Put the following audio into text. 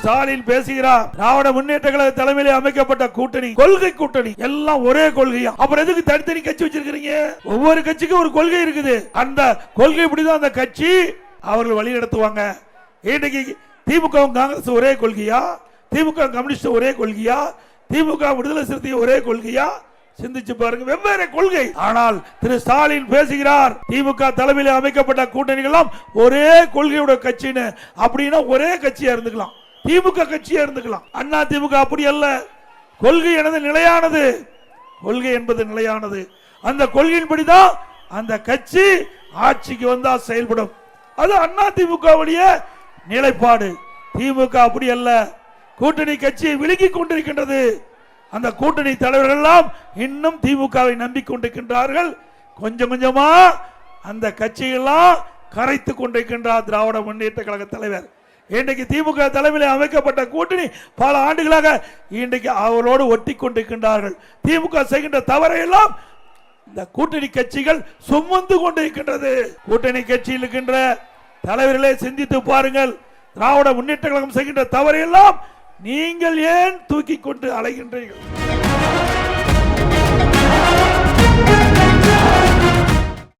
ஸ்டாலின் பேசுகிறார். திராவிட முன்னேற்ற கழக தலைமையிலே அமைக்கப்பட்ட கூட்டணி கொள்கை கூட்டணி. எல்லாம் ஒரே கொள்கையா? அப்புறம் எதுக்கு தனித்தனி கட்சி வச்சிருக்கீங்க ஒவ்வொரு கட்சிக்கும் ஒரு கொள்கை இருக்குது. அந்த கொள்கை இப்படிதான் அந்த கட்சி அவர்கள் வழி நடத்துவாங்க. இன்னைக்கு திமுக காங்கிரஸ் ஒரே கொள்கையா? திமுக கம்யூனிஸ்ட் ஒரே கொள்கையா? திமுக விடுதலை சிறுத்தை ஒரே கொள்கையா? சிந்திச்சு பாருங்க. வெவ்வேறு கொள்கை. ஆனால் திரு ஸ்டாலின் பேசுகிறார் திமுக தலைமையில் அமைக்கப்பட்ட கூட்டணிகள் ஒரே கொள்கையோட கட்சின்னு. அப்படின்னா ஒரே கட்சியா இருந்துக்கலாம். திமுக கட்சியா இருந்துக்கலாம். அண்ணா திமுக அப்படி அல்ல. கொள்கை எனது நிலையானது. கொள்கை என்பது நிலையானது. அந்த கொள்கையின்படிதான் அந்த கட்சி ஆட்சிக்கு வந்தா செயல்படும். அது அண்ணா திமுகவுடைய நிலைப்பாடு. திமுக அப்படி அல்ல. கூட்டணி கட்சியை விலகிக் கொண்டிருக்கின்றது. அந்த கூட்டணி தலைவர்கள் எல்லாம் இன்னும் திமுகவை நம்பிக்கொண்டிருக்கின்றார்கள் கொஞ்சம் கொஞ்சமா அந்த கட்சியெல்லாம் கரைத்து கொண்டிருக்கின்றார் திராவிட முன்னேற்ற கழக தலைவர். இன்றைக்கு திமுக தலைமையில் அமைக்கப்பட்ட கூட்டணி பல ஆண்டுகளாக இன்றைக்கு அவரோடு ஒட்டி கொண்டிருக்கின்றார்கள் திமுக செய்கின்ற தவறை எல்லாம் இந்த கூட்டணி கட்சிகள் சுமந்து கொண்டிருக்கின்றது. கூட்டணி கட்சியில் இருக்கின்ற தலைவர்களே சிந்தித்து பாருங்கள். திராவிட முன்னேற்ற கழகம் செய்கின்ற தவறையெல்லாம் நீங்கள் ஏன் தூக்கி கொண்டு அலைகின்றீர்கள்?